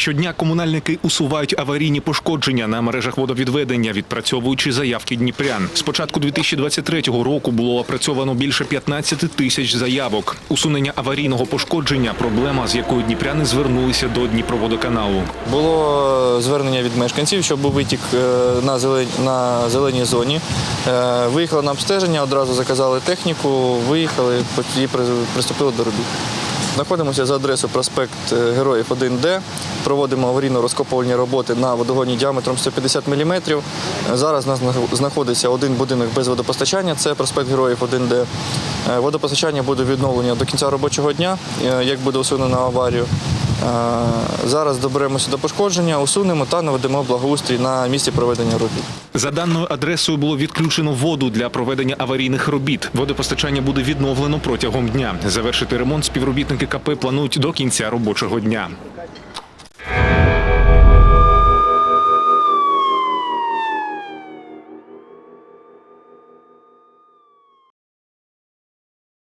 Щодня комунальники усувають аварійні пошкодження на мережах водовідведення, відпрацьовуючи заявки дніпрян. З початку 2023 року було опрацьовано більше 15 тисяч заявок. Усунення аварійного пошкодження проблема, з якою дніпряни звернулися до Дніпроводоканалу. Було звернення від мешканців, щоб витік е, на, зелень, на зеленій зоні. Е, Виїхали на обстеження, одразу заказали техніку, виїхали і при- приступили до робіт. Знаходимося за адресою проспект е, Героїв 1Д. Проводимо аварійно-розкопувальні роботи на водогоні діаметром 150 мм. Зараз у нас знаходиться один будинок без водопостачання, це проспект Героїв 1Д. Е, Водопостачання буде відновлено до кінця робочого дня, е, як буде усунено аварію. Зараз доберемося до пошкодження, усунемо та наведемо благоустрій на місці проведення робіт. За даною адресою було відключено воду для проведення аварійних робіт. Водопостачання буде відновлено протягом дня. Завершити ремонт співробітники КП планують до кінця робочого дня.